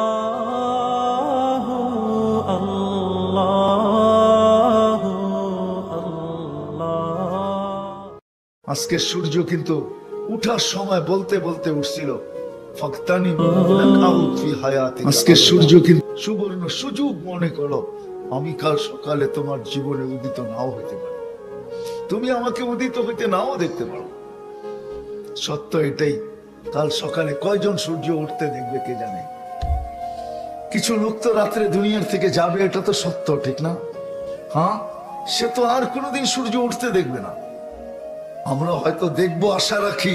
আল্লাহ আল্লাহ আল্লাহ আজকে সূর্য কিন্তু উঠার সময় বলতে বলতে উঠছিল ফাক্তানি আজকে সূর্য কিন্তু সুবর্ণ সুযোগ মনে করো আমি কাল সকালে তোমার জীবনে উদিত নাও হইতে পারি তুমি আমাকে উদিত হইতে নাও দেখতে পারো সত্য এটাই কাল সকালে কয়জন সূর্য উঠতে দেখবে কে জানে? কিছু লোক তো রাত্রে দুনিয়ার থেকে যাবে এটা তো সত্য ঠিক না? হ্যাঁ? সে তো আর কোনোদিন সূর্য উঠতে দেখবে না। আমরা হয়তো দেখব আশা রাখি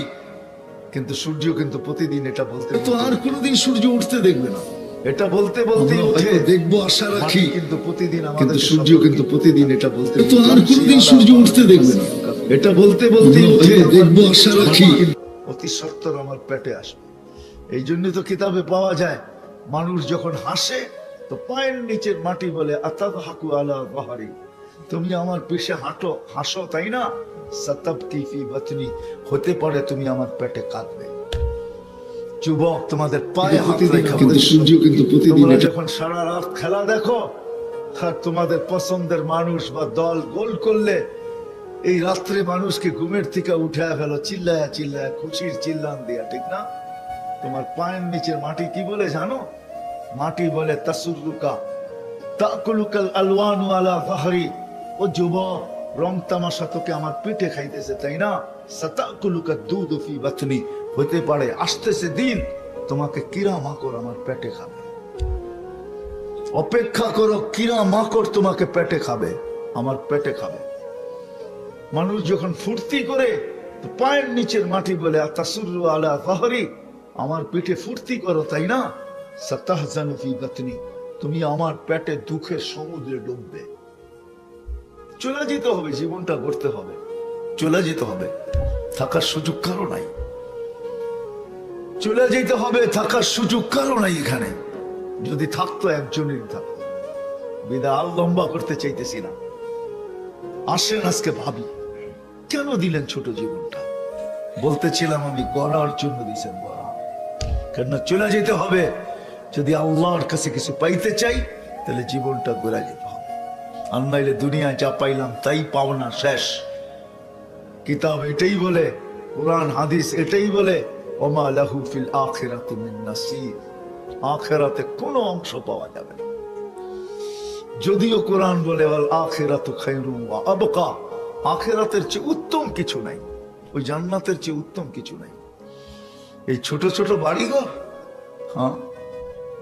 কিন্তু সূর্য কিন্তু প্রতিদিন এটা বলতে তো আর কোনোদিন সূর্য উঠতে দেখবে না। এটা বলতে বলতে উঠে দেখব আশা রাখি কিন্তু প্রতিদিন কিন্তু সূর্য কিন্তু প্রতিদিন এটা বলতে তো আর কোনোদিন সূর্য উঠতে দেখবে না। এটা বলতে বলতে উঠে দেখব আশা রাখি। অতি সত্তর আমার পেটে আসবে। এই জন্য তো কিতাবে পাওয়া যায় মানুষ যখন হাসে তো পায়ের নিচের মাটি বলে আতাব হাকু আলা বাহারি। তুমি আমার পিছে হাঁটো হাসো তাই না? বচনি হতে পারে তুমি আমার পেটে কাঁদবে। যুবক তোমাদের পায়ে হাত সূর্য কিন্তু প্রতিদিন যখন সারা রাত খেলা দেখো আর তোমাদের পছন্দের মানুষ বা দল গোল করলে এই রাত্রে মানুষকে ঘুমের থেকে উঠে ফেলো, চিল্লায়া চিল্লায়া, খুশির চিল্লান দিয়া, ঠিক না? তোমার পায়ের নিচের মাটি কি বলে জানো? মাটি বলে তাসুরুকা। তাকুলুকাল আলওয়ানু আলা ফাহরি। ও যুবক, রং তামাশা তোকে আমার পিঠে খাইতেছে, তাই না? সাতাকুলুকা দুধ ফি বাতনি। হতে পারে আসতেছে দিন, তোমাকে কিরা মাকড় আমার পেটে খাবে? অপেক্ষা করো, কিরা মাকড় তোমাকে পেটে খাবে? আমার পেটে খাবে। মানুষ যখন ফুর্তি করে পায়ের নিচের মাটি বলে আমার পেটে ফুর্তি করো তাই না? সাতাহজানু ফি তুমি আমার পেটে দুঃখের সমুদ্রে ডুববে। চলে যেতে হবে, জীবনটা করতে হবে। চলে যেতে হবে, থাকার সুযোগ কারও নাই। চলে যেতে হবে, থাকার সুযোগ কারও নাই এখানে। যদি থাকতো একজনের থাকতো। বিদা আর লম্বা করতে চাইতেছি না। আসেন আজকে ভাবি। কেন দিলেন ছোট জীবনটা? বলতেছিলাম আমি গড়ার জন্য দিয়েছেন গড়া। কেননা চলে যেতে হবে। যদি আল্লাহর কাছে কিছু পাইতে চাই, তাহলে জীবনটা গড়া যেতে হবে। আর নাইলে দুনিয়ায় যা পাইলাম, তাই পাওনা শেষ। কিতাব এটাই বলে, কোরআন, হাদিস এটাই বলে, ওমা লাহু ফিল আখিরাতি মিন আখিরাতে কোনো অংশ পাওয়া যাবে না। যদিও কোরআন বলে ওয়াল আখিরাতু খায়রুম ওয়া আবকা। আখিরাতের চেয়ে উত্তম কিছু নাই, ওই জান্নাতের চেয়ে উত্তম কিছু নাই। এই ছোট ছোট বাড়িঘর হ্যাঁ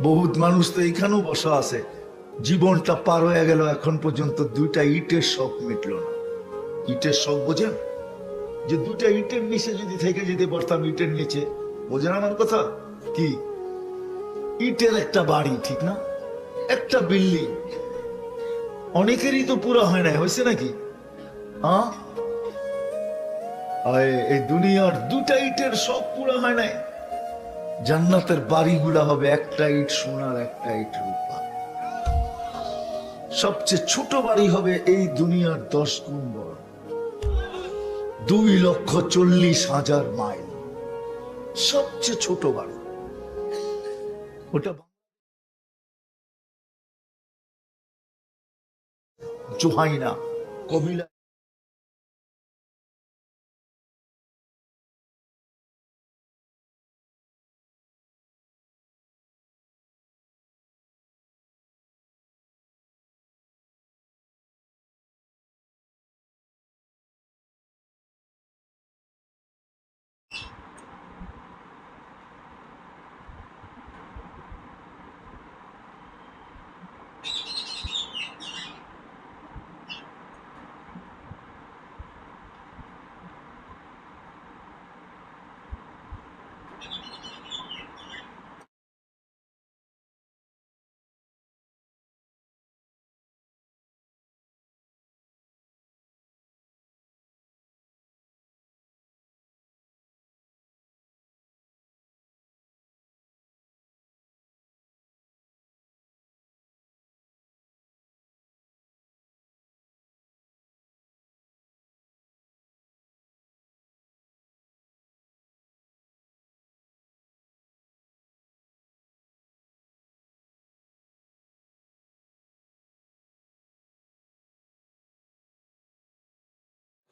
বহুত মানুষ তো এইখানেও বসা আছে। জীবনটা পার হয়ে গেল, এখন পর্যন্ত দুইটা ইটের শখ মিটলো না। ইটের শখ বোঝেন? যে দুটা ইটের নিচে যদি থেকে যেতে পারতাম ইটের নিচে, বোঝেন আমার কথা? কি? ইটের একটা বাড়ি, ঠিক না? একটা বিল্ডিং। অনেকেরই তো পুরো হয় নাই, হয়েছে নাকি? এই দুনিয়ার দুটা ইটের সব পুরো হয় নাই। জান্নাতের বাড়িগুলা হবে একটা ইট সোনার, একটা ইট রূপা। সবচেয়ে ছোট বাড়ি হবে এই দুনিয়ার দশ গুণ বড় দুই লক্ষ চল্লিশ হাজার মাইল। সবচেয়ে ছোট বাড়ি। ওটা জোহাইনা, কবিলা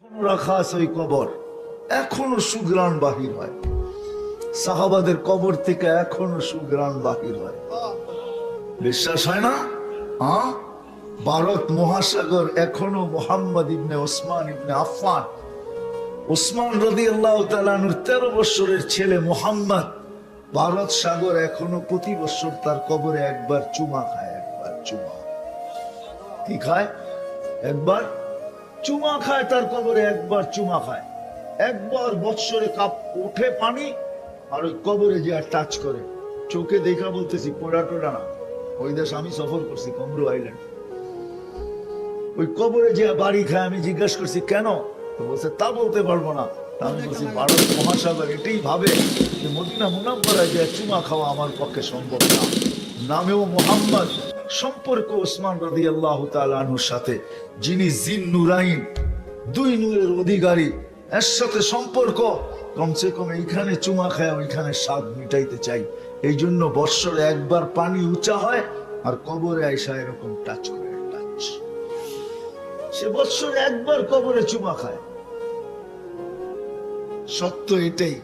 এখনও রাখা আছে ওই কবর, এখনও সুগ্রাণ বাহির হয়। সাহাবাদের কবর থেকে এখনও সুগ্রাণ বাহির হয়। বিশ্বাস হয় না? হ্যাঁ? ভারত মহাসাগর এখনও মোহাম্মদ ইবনে ওসমান ইবনে আফফান। ওসমান রদি আল্লাহ তেরো বৎসরের ছেলে মোহাম্মদ ভারত সাগর এখনও প্রতি বছর তার কবরে একবার চুমা খায়, একবার চুমা। কি খায়? একবার চুমা খায়, তার কবরে একবার চুমা খায়। একবার বৎসরে কাপ ওঠে পানি, আর ওই কবরে যে আর টাচ করে। চোখে দেখা বলতেছি, পোড়া টোড়া না। ওই দেশ আমি সফর করছি, কমরু আইল্যান্ড। ওই কবরে যে বাড়ি খায়, আমি জিজ্ঞাসা করছি, কেন? বলছে, তা বলতে পারব না। আমি বলছি, ভারত মহাসাগর এটাই ভাবে যে মদিনা মুনাব্বরায় যে চুমা খাওয়া আমার পক্ষে সম্ভব না। নামেও মোহাম্মদ সম্পর্ক ওসমান রদি আল্লাহ তালুর সাথে, যিনি জিন নুরাইন, দুই নূরের অধিকারী, এর সাথে সম্পর্ক, কমসে কম এইখানে চুমা খায়, ওইখানে স্বাদ মিটাইতে চাই। এই জন্য বৎসরে একবার পানি উঁচা হয় আর কবরে আইসা এরকম টাচ করে টাচ সে বৎসরে একবার কবরে চুমা খায়। সত্য এটাই।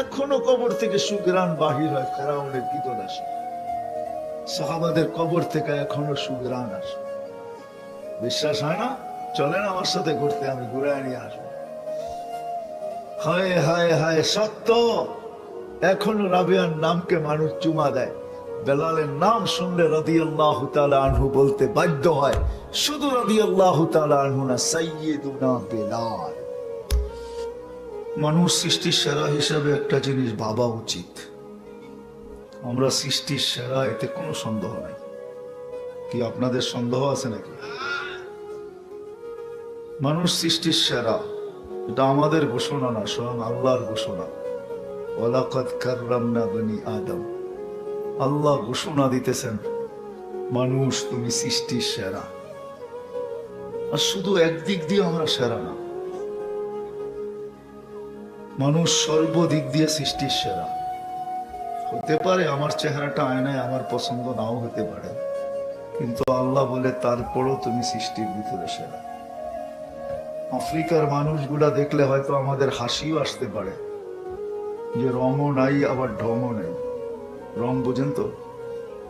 এখনও কবর থেকে সুগ্রাণ বাহির হয়, ফেরাউনের কীতদাসী সাহাবাদের কবর থেকে এখনও সুগ্রাণ আসে। বিশ্বাস হয় না? চলেন আমার সাথে ঘুরতে, আমি ঘুরে নিয়ে আসব। হায় হায় হায়, সত্য! এখনও রাবিয়ার নামকে মানুষ চুমা দেয়। বেলালের নাম শুনলে রদি আল্লাহ আনহু বলতে বাধ্য হয়, শুধু রদি আল্লাহ আনহু না সাইয়েদুনা বেলাল। মানুষ সৃষ্টির সেরা হিসাবে একটা জিনিস ভাবা উচিত। আমরা সৃষ্টির সেরা, এতে কোনো সন্দেহ নেই। কি আপনাদের সন্দেহ আছে নাকি? মানুষ সৃষ্টির সেরা, এটা আমাদের ঘোষণা না, স্বয়ং আল্লাহর ঘোষণা। ওয়ালাকাদ কাররামনা বনি আদম। আল্লাহ ঘোষণা দিতেছেন, মানুষ, তুমি সৃষ্টির সেরা। আর শুধু একদিক দিয়ে আমরা সেরা না। মানুষ সর্বদিক দিয়ে সৃষ্টির সেরা। হতে পারে আমার চেহারাটা আয়নায় আমার পছন্দ নাও হতে পারে। কিন্তু আল্লাহ বলে, তারপরও তুমি সৃষ্টির ভিতরে সেরা। আফ্রিকার মানুষগুলা দেখলে হয়তো আমাদের হাসিও আসতে পারে। যে রঙও নাই, আবার ঢঙও নেই। রং বোঝেন তো?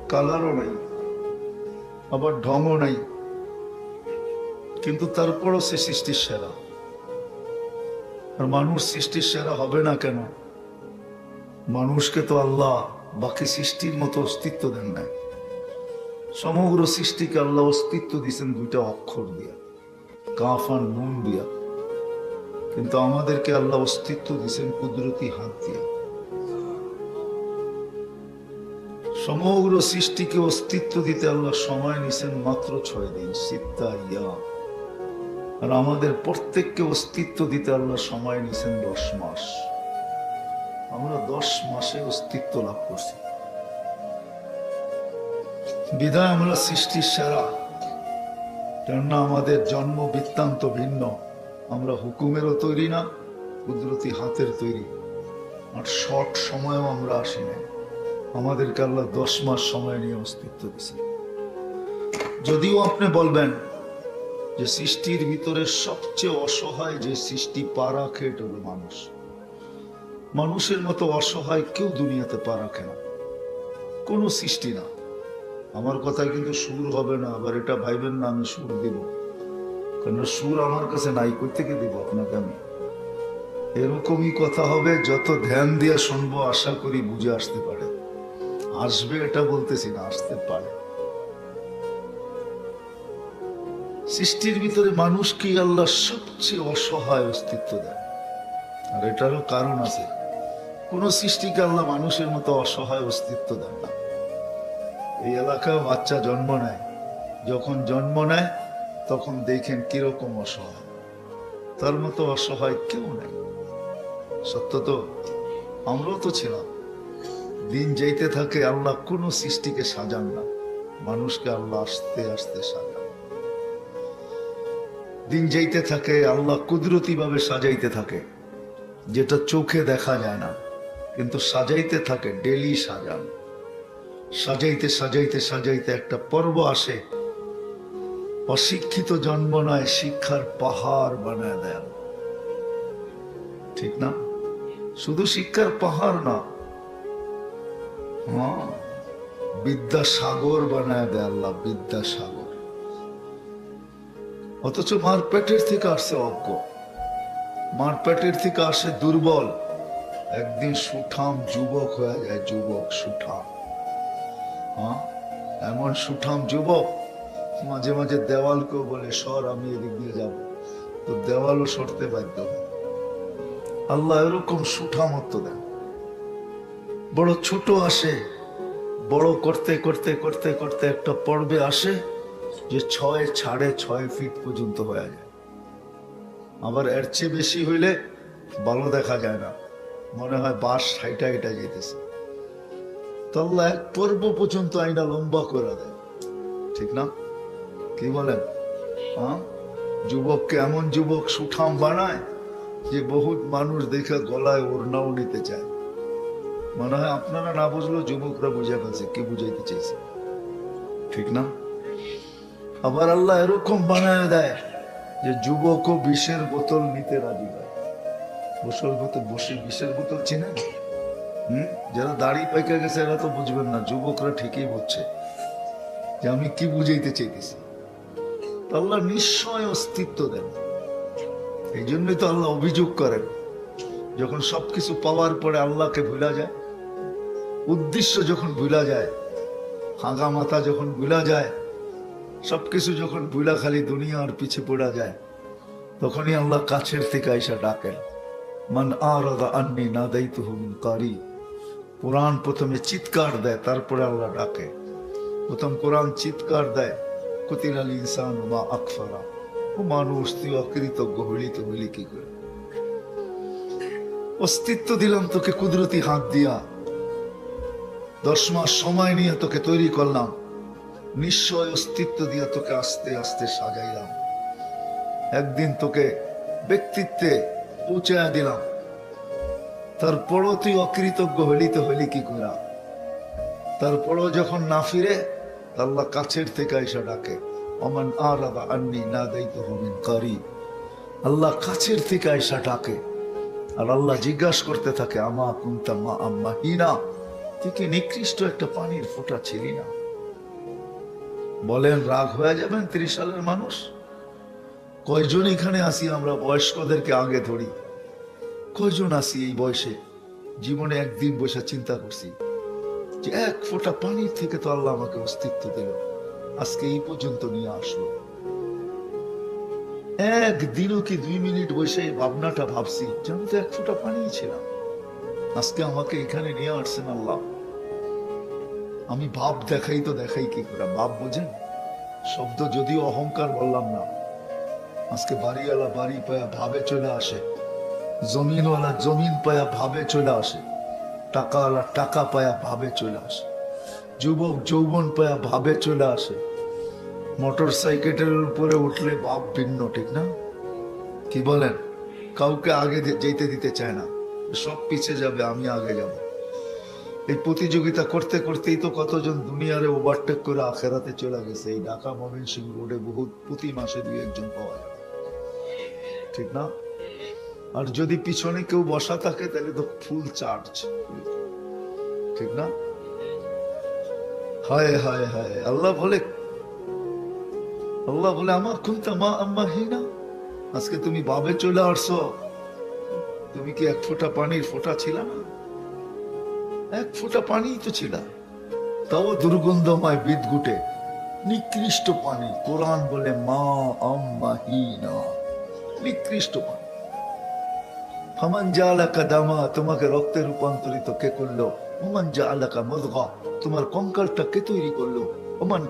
কালারও নাই। আবার ঢঙও নাই। কিন্তু তারপরও সে সৃষ্টির সেরা। আর মানুষ সৃষ্টির সেরা হবে না কেন? মানুষকে তো আল্লাহ বাকি সৃষ্টির মতো অস্তিত্ব দেন নাই। সমগ্র সৃষ্টিকে আল্লাহ অস্তিত্ব দিয়েছেন দুইটা অক্ষর দিয়া কাফান নুন দিয়া। কিন্তু আমাদেরকে আল্লাহ অস্তিত্ব দিয়েছেন কুদরতি হাত দিয়া। সমগ্র সৃষ্টিকে অস্তিত্ব দিতে আল্লাহ সময় নিছেন মাত্র ছয় দিন, সিত্তা, ইয়া। আর আমাদের প্রত্যেককে অস্তিত্ব দিতে আল্লাহ সময় নিছেন দশ মাস। আমরা দশ মাসে অস্তিত্ব লাভ করছি। বিধায় আমরা সৃষ্টির সেরা। কেননা আমাদের জন্ম বৃত্তান্ত ভিন্ন। আমরা হুকুমেরও তৈরি না, কুদরতি হাতের তৈরি। আর শর্ট সময়েও আমরা আসি না আমাদেরকে আল্লাহ দশ মাস সময় নিয়ে অস্তিত্ব দিছে যদিও আপনি বলবেন যে সৃষ্টির ভিতরে সবচেয়ে অসহায় যে সৃষ্টি পারা খেট হলো মানুষ। মানুষের মতো অসহায় কেউ দুনিয়াতে পা রাখে না কোনো সৃষ্টি না। আমার কথায় কিন্তু সুর হবে না, আবার এটা ভাইবেন না, আমি সুর দিব। কারণ সুর আমার কাছে নাই কই থেকে দিব আপনাকে আমি? এরকমই কথা হবে, যত ধ্যান দিয়ে শুনব, আশা করি বুঝে আসতে পারে। আসবে এটা বলতেছি না, আসতে পারে। সৃষ্টির ভিতরে মানুষকে আল্লাহ সবচেয়ে অসহায় অস্তিত্ব দেয়? আর এটারও কারণ আছে। কোন সৃষ্টিকে আল্লাহ মানুষের মতো অসহায় অস্তিত্ব দেন না। এই এলাকায় বাচ্চা জন্ম নেয়। যখন জন্ম নেয়, তখন দেখেন কীরকম অসহায়। তার মতো অসহায় কেউ নেই। সত্য তো? আমরাও তো ছিলাম। দিন যাইতে থাকে আল্লাহ কোনো সৃষ্টিকে সাজান না। মানুষকে আল্লাহ আস্তে আস্তে সাজান। দিন যাইতে থাকে, আল্লাহ কুদরতি ভাবে সাজাইতে থাকে, যেটা চোখে দেখা যায় না। কিন্তু সাজাইতে থাকে, ডেলি সাজান। সাজাইতে সাজাইতে সাজাইতে একটা পর্ব আসে। অশিক্ষিত জন্ম নয়, শিক্ষার পাহাড় বানায় দেন। ঠিক না? শুধু শিক্ষার পাহাড় না হ্যাঁ বিদ্যাসাগর বানায় দেয় আল্লাহ, বিদ্যাসাগর। অথচ মার পেটের থেকে আসছে অজ্ঞ। মার পেটের থেকে আসে দুর্বল। একদিন সুঠাম যুবক হয়ে যায়, যুবক সুঠাম। হ্যাঁ? এমন সুঠাম যুবক, মাঝে মাঝে দেওয়ালকেও বলে, সর, আমি এদিক দিয়ে যাব। তো দেওয়ালও সরতে বাধ্য আল্লাহ এরকম সুঠামত্ব দেন। বড় ছোট আসে, বড় করতে করতে করতে করতে একটা পর্বে আসে যে ছয় ছাড়ে ছয় ফিট পর্যন্ত হয়ে যায়। আবার এর চেয়ে বেশি হইলে ভালো দেখা যায় না। মনে হয় বাস হাইটা হাইটা যেতেছে। তো আল্লাহ এক পর্ব পর্যন্ত আইনা লম্বা করে দেয়। ঠিক না? কি বলেন? হ্যাঁ? যুবককে এমন যুবক সুঠাম বানায় যে বহুত মানুষ দেখে গলায় ওড়নাও নিতে চায়। মনে হয় আপনারা না বুঝলেও যুবকরা বুঝে ফেলছে, কি বুঝাইতে চাইছে। ঠিক না? আবার আল্লাহ এরকম বানায় দেয় যে যুবকও বিষের বোতল নিতে রাজি হয় বসল বোতল বসে বিষের বোতল চিনেন হম? যারা দাড়ি পাইকা গেছে, এরা তো বুঝবেন না, যুবকরা ঠিকই বুঝছে যে আমি কি বুঝাইতে চাইতেছি। আল্লাহ নিশ্চয় অস্তিত্ব দেন। এই জন্যই তো আল্লাহ অভিযোগ করেন, যখন সবকিছু পাওয়ার পরে আল্লাহকে ভুলা যায়, উদ্দেশ্য যখন ভুলা যায় হাঁগা মাথা যখন ভুলা যায়, সবকিছু যখন ভুলা খালি দুনিয়ার পিছে পড়া যায়, তখনই আল্লাহ কাছের থেকে আইসা ডাকেন। মান আন্নি না কারি কোরআন প্রথমে চিৎকার দেয়, তারপরে আল্লাহ ডাকে। প্রথম কোরআন চিৎকার দেয় আল ইনসান মা আকফারা। ও মানুষ, তুই কি করে? অস্তিত্ব দিলাম তোকে কুদরতি হাত দিয়া। দশ মাস সময় নিয়ে তোকে তৈরি করলাম। নিশ্চয় অস্তিত্ব দিয়া তোকে আস্তে আস্তে সাজাইলাম। একদিন তোকে ব্যক্তিত্বে পৌঁছায়া দিলাম। তারপরও তুই অকৃতজ্ঞ হলি তো হলি কি করা তারপরও যখন না ফিরে, আল্লাহ কাছের থেকে এসে ডাকে, অমান আরাদা আন্নি না দায়িত্ব হমিন করি। আল্লাহ কাছের থেকে এসে ডাকে, আর আল্লাহ জিজ্ঞাসা করতে থাকে, আমা কুন্তা মা আম্মা হিনা? তুই কি নিকৃষ্ট একটা পানির ফোঁটা ছিলি না? বলেন, রাগ হয়ে যাবেন ত্রিশ সালের মানুষ? কয়জন এখানে আসি আমরা বয়স্কদেরকে আগে ধরি? কয়জন আসি এই বয়সে? জীবনে একদিন বসে চিন্তা করছি যে এক ফোঁটা পানির থেকে তো আল্লাহ আমাকে অস্তিত্ব দিল। আজকে এই পর্যন্ত নিয়ে আসলো। একদিনও কি দুই মিনিট বসে এই ভাবনাটা ভাবছি? যে আমি তো এক ফোঁটা পানি ছিলাম। আজকে আমাকে এখানে নিয়ে আসছেন আল্লাহ। আমি ভাব দেখাই তো দেখাই কি করে? ভাব বোঝেন? শব্দ যদিও অহংকার বললাম না। আজকে বাড়িওয়ালা বাড়ি পায়া ভাবে চলে আসে। জমিনওয়ালা জমিন পায়া ভাবে চলে আসে। টাকাওয়ালা টাকা পায়া ভাবে চলে আসে। যুবক যৌবন পায়া ভাবে চলে আসে। মোটর সাইকেলের উপরে উঠলে ভাব ভিন্ন, ঠিক না? কি বলেন? কাউকে আগে যেতে দিতে চায় না। সব পিছে যাবে, আমি আগে যাব। এই প্রতিযোগিতা করতে করতেই তো কতজন দুনিয়ারে ওভারটেক করে আখেরাতে চলে গেছে। এই ঢাকা মমিন সিং রোডে বহুত প্রতি মাসে দুই একজন পাওয়া যায়। ঠিক না? আর যদি পিছনে কেউ বসা থাকে, তাহলে তো ফুল চার্জ ঠিক না? হায় হায় হায়, আল্লাহ বলে আল্লাহ বলে আমার খুনতা মা আম্মা হিনা? আজকে তুমি বাবে চলে আসছো। তুমি কি এক ফোঁটা পানির ফোঁটা ছিল না? এক ফোঁটা পানি তো ছিল। তাও দুর্গন্ধময় বিদগুটে নিকৃষ্ট পানি। কোরআন বলে, মা আম্মা হিনা। নিকৃষ্ট পানি দামা, তোমাকে রক্তে রূপান্তরিত কে করল? মুদগা, তোমার কঙ্কালটা কে তৈরি করল?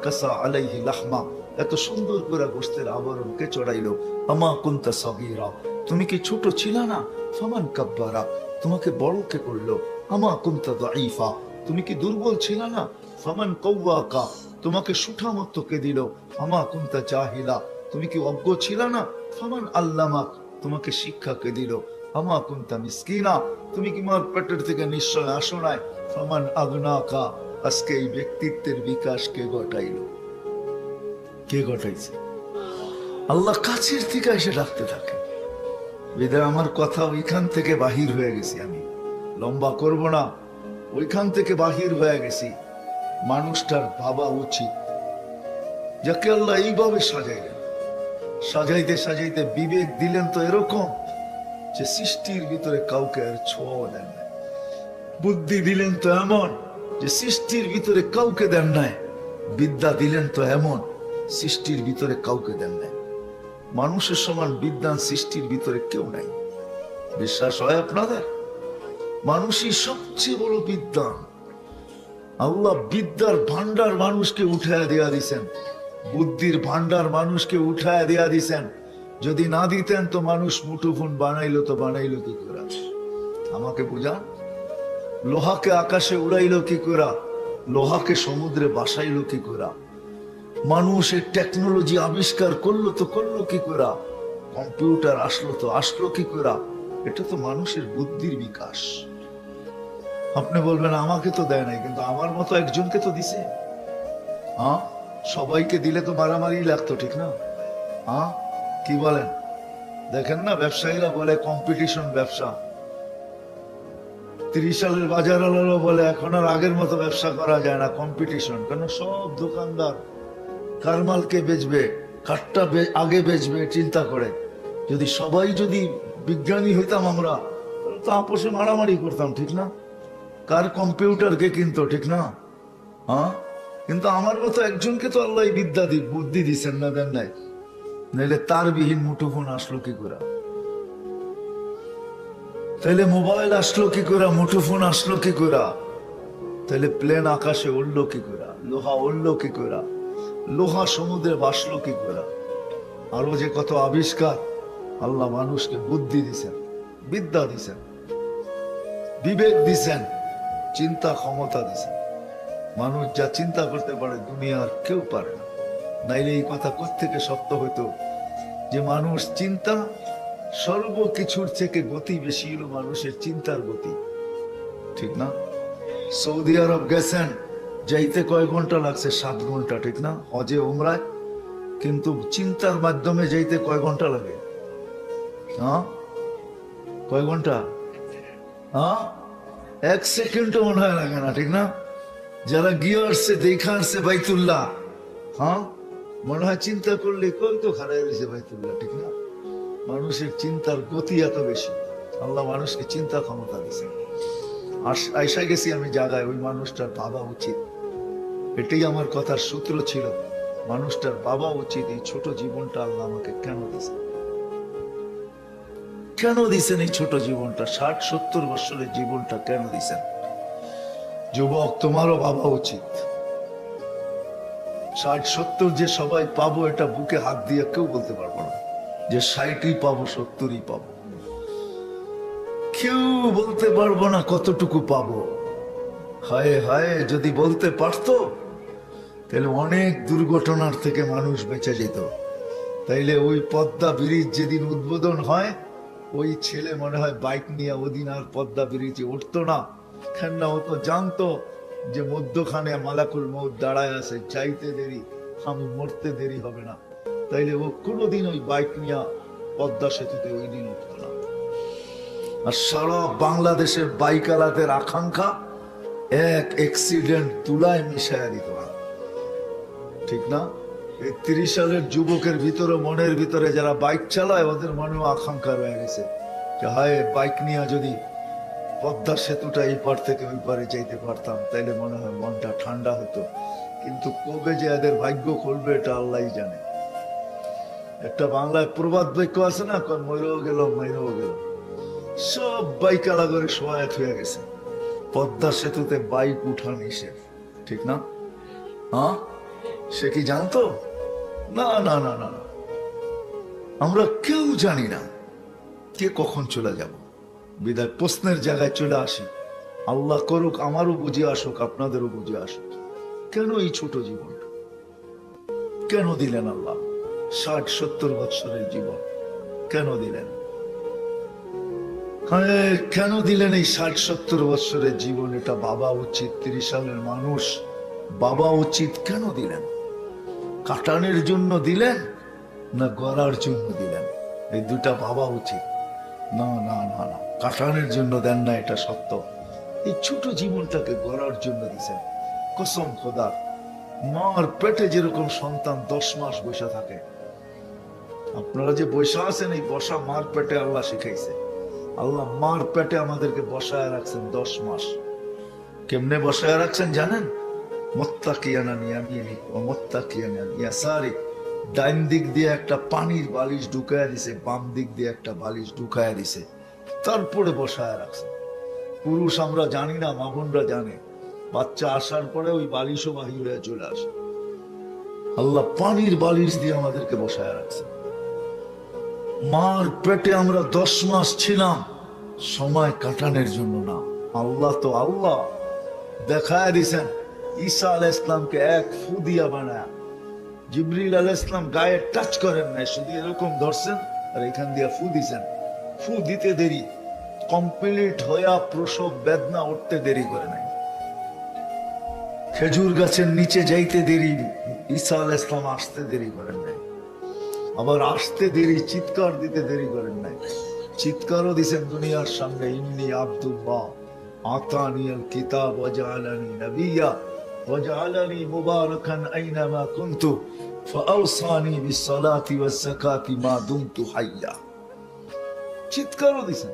কাসা আলাইহি লাহমা, এত সুন্দর করে গোস্তের আবরণ কে চড়াইলো? আমা কুন্তা সগীরা, তুমি কি ছোট ছিল না? ফামান কাব্বারা, তোমাকে বড় কে করল? আমা কুন্তা দাইফা তুমি কি দুর্বল ছিল না? ফামান কৌয়াকা তোমাকে সুঠামত্ব কে দিল? আমা কুন্তা জাহিলা, তুমি কি অজ্ঞ ছিল না? ফামান আল্লামাক তোমাকে শিক্ষা কে দিল? আমা কুন্তা মিসকিনা, তুমি কি মার পেটের থেকে নিশ্চয় আসো নাই? ফামান আগনাকা, আজকে এই ব্যক্তিত্বের বিকাশ কে ঘটাইল? কে ঘটাইছে? আল্লাহ কাছের থেকে এসে ডাকতে থাকে। বিদায় আমার কথা ওইখান থেকে বাহির হয়ে গেছি আমি। লম্বা করব না, ওইখান থেকে বাহির হয়ে গেছি। মানুষটার ভাবা উচিত, যাকে আল্লাহ এইভাবে সাজাইলেন। সাজাইতে সাজাইতে বিবেক দিলেন তো এরকম যে সৃষ্টির ভিতরে কাউকে আর ছোঁয়া দেন নাই। বুদ্ধি দিলেন তো এমন যে সৃষ্টির ভিতরে কাউকে দেন নাই। বিদ্যা দিলেন তো এমন সৃষ্টির ভিতরে কাউকে দেন নাই। মানুষের সমান বিদ্যান সৃষ্টির ভিতরে কেউ নাই। বিশ্বাস হয় আপনাদের? মানুষই সবচেয়ে বড় বিদ্যান। আল্লাহ বিদ্যার ভান্ডার মানুষকে উঠায় দেয়া দিছেন। বুদ্ধির ভান্ডার মানুষকে উঠায় দেয়া দিছেন। যদি না দিতেন তো মানুষ মুঠোফোন বানাইলো তো বানাইলো কি করে? আমাকে বুঝান? লোহাকে আকাশে উড়াইলো কি করে? লোহাকে সমুদ্রে বাসাইলো কি করে? মানুষের টেকনোলজি আবিষ্কার করল তো করল কি করে? কম্পিউটার আসলো তো আসলো কি করে? এটা তো মানুষের বুদ্ধির বিকাশ। আপনি বলবেন, আমাকে তো দেয় নাই, কিন্তু আমার মতো একজনকে তো দিছে। হ্যাঁ? সবাইকে দিলে তো মারামারি লাগতো, ঠিক না? হ্যাঁ? কি বলেন? দেখেন না, ব্যবসায়ীরা বলে কম্পিটিশন ব্যবসা। তিরিশ সালের বাজার আলো বলে এখন আর আগের মতো ব্যবসা করা যায় না কম্পিটিশন কেন? সব দোকানদার কার মালকে বেচবে, কারটা বে- আগে বেচবে, চিন্তা করে। যদি সবাই যদি বিজ্ঞানী হইতাম আমরা তো আপোষে মারামারি করতাম, ঠিক না? কার কম্পিউটারকে কিনতো, ঠিক না? হ্যাঁ? কিন্তু আমার মতো একজনকে তো আল্লাহ বিদ্যা দি বুদ্ধি দিছেন না, দেন নাই। নাইলে তার বিহীন মুঠোফোন আসলো কি করে? তাহলে মোবাইল আসলো কি করে? মুঠোফোন আসলো কি করে? তাহলে প্লেন আকাশে উড়লো কি করে? লোহা উড়লো কি করে? লোহা সমুদ্রে বাসলো কি করে? আরও যে কত আবিষ্কার, আল্লাহ মানুষকে বুদ্ধি দিছেন, বিদ্যা দিছেন, বিবেক দিছেন, চিন্তা ক্ষমতা দিছেন। মানুষ যা চিন্তা করতে পারে দুনিয়ার কেউ পারে না। নাইলে এই কথা থেকে সত্য হইতো যে মানুষ চিন্তা সর্বকিছুর থেকে গতি বেশি হলো মানুষের চিন্তার গতি। ঠিক না? সৌদি আরব গেছেন, যাইতে কয় ঘণ্টা লাগছে? সাত ঘণ্টা, ঠিক না? হজে, উমরায়। কিন্তু চিন্তার মাধ্যমে যাইতে কয় ঘণ্টা লাগে? হ্যাঁ? কয় ঘণ্টা? হ্যাঁ? এক সেকেন্ডও মনে হয় লাগে না, ঠিক না? যারা গিয়ে আসছে দেখা আসছে বাইতুল্লাহ হ্যাঁ? মনে হয় চিন্তা করলে কই তো খারাপ হয়েছে বাইতুল্লাহ, ঠিক না? মানুষের চিন্তার গতি এত বেশি। আল্লাহ মানুষকে চিন্তা ক্ষমতা দিছে আইসা গেছি আমি জায়গায়, ওই মানুষটার বাবা উচিত। এটাই আমার কথার সূত্র ছিল। মানুষটার বাবা উচিত এই ছোট জীবনটা আল্লাহ আমাকে কেন দিছে কেন দিছেন এই ছোট জীবনটা? ষাট সত্তর বছরের জীবনটা কেন দিছেন যুবক, তোমারও ভাবা উচিত। ষাট, সত্তর যে সবাই পাবো, এটা বুকে হাত দিয়ে কেউ বলতে পারব না। যে ষাটই পাবো, সত্তরই পাবো। কেউ বলতে পারব না কতটুকু পাবো। হায় হায়, যদি বলতে পারতো, তাহলে অনেক দুর্ঘটনার থেকে মানুষ বেঁচে যেত। তাইলে ওই পদ্মা ব্রিজ যেদিন উদ্বোধন হয়, ওই ছেলে মনে হয় বাইক নিয়ে ওদিন আর পদ্মা ব্রিজে উঠতো না। কেননা ও তো জানতো যে মধ্যখানে মালাকুল মৌত দাঁড়ায় আছে, চাইতে দেরি, আমি মরতে দেরি হবে না। তাইলে ও কোনোদিন ওই বাইক নিয়ে পদ্মা সেতুতে ওই দিন উঠতো না। আর সারা বাংলাদেশের বাইকালাদের আকাঙ্ক্ষা, এক অ্যাক্সিডেন্ট তুলায় মিশায়া দিত না। ঠিক না? এই তিরিশ সালের যুবকের ভিতরে, মনের ভিতরে যারা বাইক চালায়, ওদের মনেও আকাঙ্ক্ষা রয়ে গেছে। যে হায়, বাইক নিয়ে যদি পদ্মা সেতুটা এই পার থেকে ওই পারে যাইতে পারতাম। তাইলে মনে হয় মনটা ঠান্ডা হতো। কিন্তু কবে যে এদের ভাগ্য খুলবে এটা আল্লাহ জানে। একটা বাংলায় প্রবাদ বাক্য আছে না, কয় ময়ূরও গেল ময়ূরও গেল। সব বাইক আলা করে সহায়ক হয়ে গেছে। পদ্মা সেতুতে বাইক উঠা নিষেধ ঠিক না? হ্যাঁ সে কি জানতো? না না না না। আমরা কেউ জানি না কে কখন চলে যাব। বিদায়, প্রশ্নের জায়গায় চলে আসি। আল্লাহ করুক, আমারও বুঝে আসুক, আপনাদেরও বুঝে আসুক। কেন এই ছোট জীবনটা কেন দিলেন আল্লাহ ষাট, সত্তর বৎসরের জীবন? কেন দিলেন? হ্যাঁ কেন দিলেন এই ষাট, সত্তর বৎসরের জীবন? এটা বাবা উচিত, তিরিশ সালের মানুষ। বাবা উচিত কেন দিলেন? কাটানের জন্য দিলেন না গড়ার জন্য দিলেন? এই দুটা বাবা উচিত। না না না না। কাটানোর জন্য দেন না, এটা সত্য। এই ছোট জীবনটাকে গড়ার জন্য দিছেন। কসম খোদার মার পেটে যেরকম সন্তান দশ মাস বসে থাকে। আপনারা যে বসে আছেন, এই বসা মার পেটে আল্লাহ শিখাইছে। আল্লাহ মার পেটে আমাদেরকে বসায় রাখছেন দশ মাস। কেমনে বসায় রাখছেন জানেন? ডাইন দিক দিয়ে একটা পানির বালিশ ঢুকায় দিছে, বাম দিক দিয়ে একটা বালিশ ঢুকায় দিছে। তারপরে বসায় রাখছে। পুরুষ আমরা জানি না মামুনরা জানে। বাচ্চা আসার পরে ওই বালিশও বাহির হয়ে চলে আসে। আল্লাহ পানির বালিশ দিয়ে আমাদেরকে বসায় রাখছে। মার পেটে আমরা দশ মাস ছিলাম, সময় কাটানোর জন্য না। আল্লাহ তো আল্লাহ। দেখায় দিছেন, ঈসা আল ইসলামকে এক ফু দিয়া বানায়। জিবরিল আল ইসলাম গায়ে টাচ করেন নাই, শুধু এরকম ধরছেন আর এখান দিয়ে ফু দিছেন ফু দিতে দেরি কমপ্লিট হইয়া প্রসব বেদনা উঠতে দেরি করে নাই। খেজুর গাছের নিচে যাইতে দেরি, ঈসা আল ইসলাম আসতে দেরি করেন নাই। আবার আসতে দেরি, চিৎকার দিতে দেরি করেন নাই। চিৎকারও দিছেন দুনিয়ার সামনে, ইন্নি আব্দুল্লাহ, আতানি আল কিতাব, ওয়াজআলানি নবিয়্যা ওয়াজআলানি মুবারাকান আইনামা কুনতু, ফাআওসানি বিসসালাতি ওয়াজ যাকাতি মা দুমতু হাইয়া। চিৎকারও দিছেন।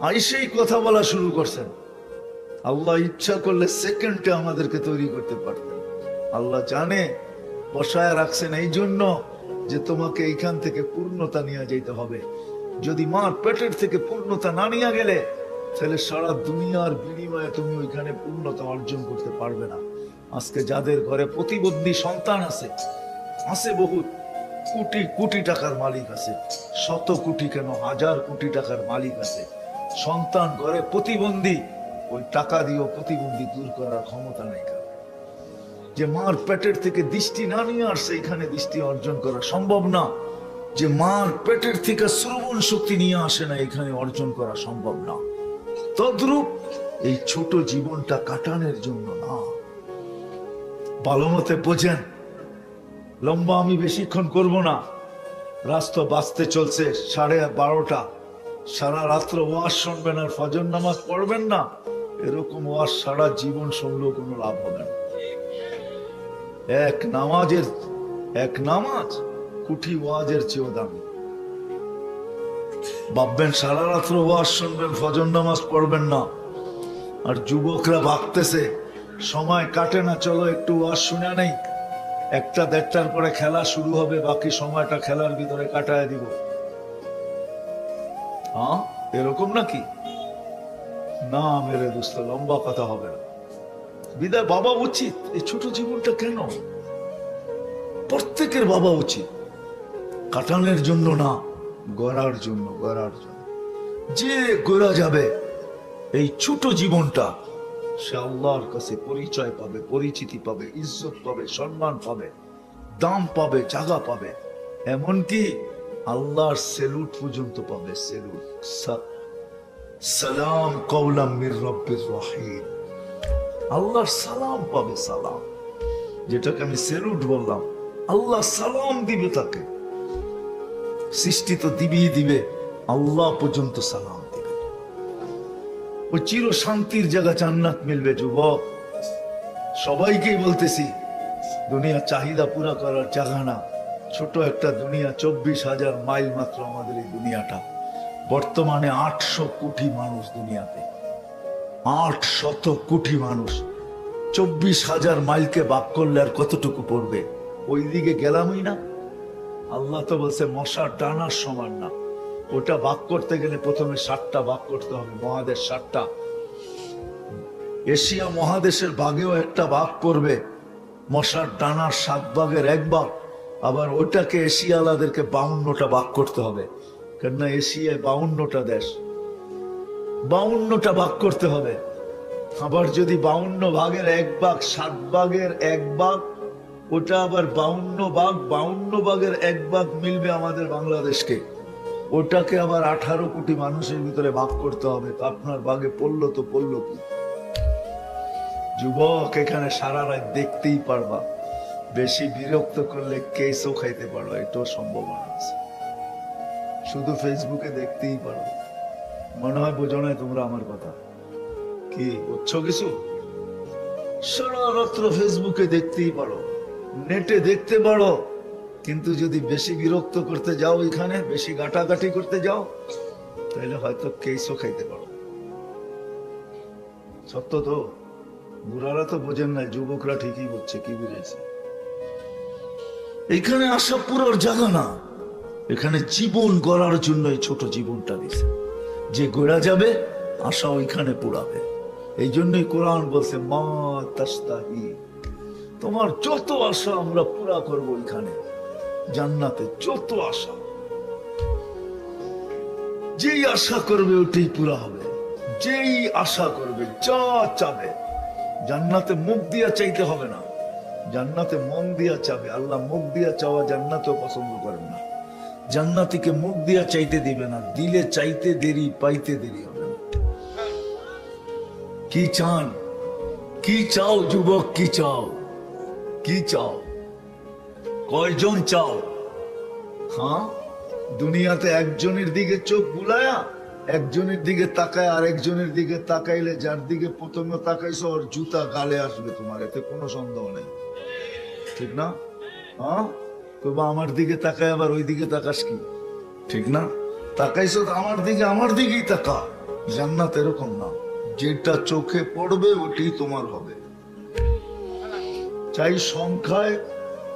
আইসেই কথা বলা শুরু করছেন। আল্লাহ ইচ্ছা করলে সেকেন্ডে আমাদেরকে তৈরি করতে পারতেন। আল্লাহ জানে, বসায় রাখছেন এই জন্য যে তোমাকে এইখান থেকে পূর্ণতা নিয়ে যেতে হবে। যদি মার পেটের থেকে পূর্ণতা না নিয়ে গেলে, তাহলে সারা দুনিয়ার বিনিময়ে তুমি ওইখানে পূর্ণতা অর্জন করতে পারবে না। আজকে যাদের ঘরে প্রতিবন্ধী সন্তান আছে আছে বহুত। কোটি কোটি টাকার মালিক আছে। শত কোটি কেন? হাজার কোটি টাকার মালিক আছে। সন্তান ঘরে প্রতিবন্ধী, ওই টাকা দিয়েও প্রতিবন্ধী দূর করার ক্ষমতা নেই কারও। যে মার পেটের থেকে দৃষ্টি না নিয়ে আসছে এখানে দৃষ্টি অর্জন করা সম্ভব না, যে মার পেটের থেকে শ্রবণ শক্তি নিয়ে আসে না, এখানে অর্জন করা সম্ভব না। তদ্রূপ এই ছোট জীবনটা কাটানোর জন্য না। ভালো মতে বোঝেন লম্বা আমি বেশিক্ষণ করব না। রাস্তা বাঁচতে চলছে সাড়ে বারোটা। সারা রাত্র ওয়াজ শুনবেন আর ফজর নামাজ পড়বেন না। এরকম ওয়াজ সারা জীবন শুনলেও কোনো লাভ হবে না। এক নামাজের, এক নামাজ কুঠি ওয়াজের চেয়েও দামি। ভাববেন সারা রাত্র ওয়াজ শুনবেন, ফজর নামাজ পড়বেন না। আর যুবকরা ভাবতেছে, সময় কাটে না, চলো একটু ওয়াজ শুনে নেই। একটা দেড়টার পরে খেলা শুরু হবে বাকি সময়টা খেলার ভিতরে কাটায় দিব। হ্যাঁ? এরকম নাকি? না মেরে দোস্ত লম্বা কথা হবে না। বিদায় বাবা উচিত। এই ছোট জীবনটা কেন? প্রত্যেকের বাবা উচিত। কাটানোর জন্য না গড়ার জন্য গড়ার জন্য। যে গড়া যাবে এই ছোট জীবনটা সে আল্লাহর কাছে পরিচয় পাবে, পরিচিতি পাবে, ইজ্জত পাবে, সম্মান পাবে, দাম পাবে, জায়গা পাবে। এমনকি আল্লাহর সেলুট পর্যন্ত পাবে, সেলুট। সালাম কৌলাম মির রব্বির রহিম। আল্লাহর সালাম পাবে সালাম। যেটাকে আমি সেলুট বললাম, আল্লাহ সালাম দিবে তাকে। সৃষ্টি তো দিবেই দিবে, আল্লাহ পর্যন্ত সালাম। ও চির শান্তির জায়গা জান্নাত মিলবে, যুবক। সবাইকেই বলতেছি, দুনিয়া চাহিদা পুরা করার জায়গা না। ছোট একটা দুনিয়া, চব্বিশ হাজার মাইল মাত্র আমাদের এই দুনিয়াটা। বর্তমানে আটশো কোটি মানুষ দুনিয়াতে। আট শত কোটি মানুষ। চব্বিশ হাজার মাইলকে বাক করলে আর কতটুকু পড়বে? ওই দিকে গেলামই না। আল্লাহ তো বলছে, মশার ডানার সমান না। ওটা বাক করতে গেলে প্রথমে ষাটটা বাক করতে হবে, মহাদেশ ষাটটা এশিয়া মহাদেশের ভাগেও একটা ভাগ করবে, মশার ডানার সাত ভাগের এক ভাগ আবার ওটাকে এশিয়ালাদেরকে বাউন্নটা ভাগ করতে হবে, কেননা এশিয়ায় বাউন্নটা দেশ। বাউন্নটা ভাগ করতে হবে। আবার যদি বাউন্ন ভাগের এক ভাগ সাত ভাগের এক ভাগ ওটা আবার বাউন্ন ভাগ বাউন্ন ভাগের এক ভাগ মিলবে আমাদের বাংলাদেশকে। ওটাকে আবার আঠারো কোটি মানুষের ভিতরে ভাগ করতে হবে। তো আপনার ভাগে পড়ল তো পড়ল কি? যুবক, এখানে সারা রাত দেখতেই পারবা। বেশি বিরক্ত করলে কেসও খাইতে পারো এটাও সম্ভাবনা আছে শুধু ফেসবুকে দেখতেই পারো। মনে হয় বোঝো না তোমরা আমার কথা। কি, বুঝছ কিছু? সারা রাত্র ফেসবুকে দেখতেই পারো। নেটে দেখতে পারো। কিন্তু যদি বেশি বিরক্ত করতে যাও এখানে বেশি গাটাগাটি করতে যাও, তাহলে হয়তো কেসও খাইতে পারো। সত্য তো, বুড়ারা তো বোঝেন না, যুবকরা ঠিকই বুঝছে কি বুঝেছে। এখানে আসা পুরোর জায়গা না এখানে জীবন গড়ার জন্য এই ছোট জীবনটা দিছে। যে গোড়া যাবে, আশা ওইখানে পুরাবে এই জন্যই কোরআন বলছে, মা তাস্তাহি, তোমার যত আশা আমরা পুরা করব ওইখানে। জান্নাতে যত আশা। যেই আশা করবে ওটাই পুরা হবে। যেই আশা করবে যা চাবে। জান্নাতে মুখ দিয়া চাইতে হবে না। জান্নাতে মন দিয়া চাবে। আল্লাহ মুখ দিয়া চাওয়া জান্নাতেও পছন্দ করেন না। জান্নাতিকে মুখ দিয়া চাইতে দিবে না। দিলে চাইতে দেরি, পাইতে দেরি হবে না। কি চান? কি চাও যুবক, কি চাও? কি চাও? কয়জন চাও? হ্যাঁ? দুনিয়াতে একজনের দিকে চোখ বুলায়া, একজনের দিকে তাকায়, আর একজনের দিকে তাকাইলে যার দিকে প্রথমে তাকাইছো, ওর জুতা গালে আসবে তোমার, এতে কোনো সন্দেহ নেই। ঠিক না? হ্যাঁ? তবে আমার দিকে তাকায়, আবার ওই দিকে তাকাস কি? ঠিক না? তাকাইছো আমার দিকে, আমার দিকেই তাকা। জান্নাত এরকম না। যেটা চোখে পড়বে, ওটাই তোমার হবে। চাই সংখ্যায়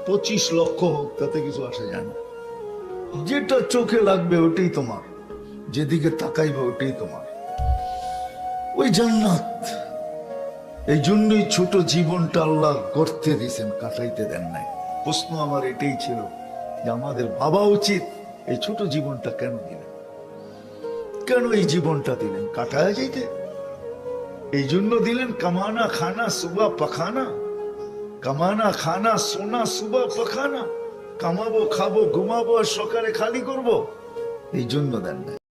পঁচিশ লক্ষ হোক তাতে কিছু আসে যায় না। যেটা চোখে লাগবে ওটাই তোমার, যেদিকে তাকাইবে ওটাই তোমার। ওই জান্নাত, এই জন্যই ছোট জীবনটা আল্লাহ করতে দিয়েছেন, কাটাইতে দেন নাই। প্রশ্ন আমার এটাই ছিল যে আমাদের ভাবা উচিত এই ছোট জীবনটা কেন দিলেন? কেন এই জীবনটা দিলেন? কাটায় যাইতে। এই জন্য দিলেন কামানা, খানা, সুবা, পাখানা। কামানা, খানা, সোনা, সুবা, পাখানা। কামাবো, খাব, ঘুমাবো আর সকালে খালি করব। এই জন্য দেন নাই।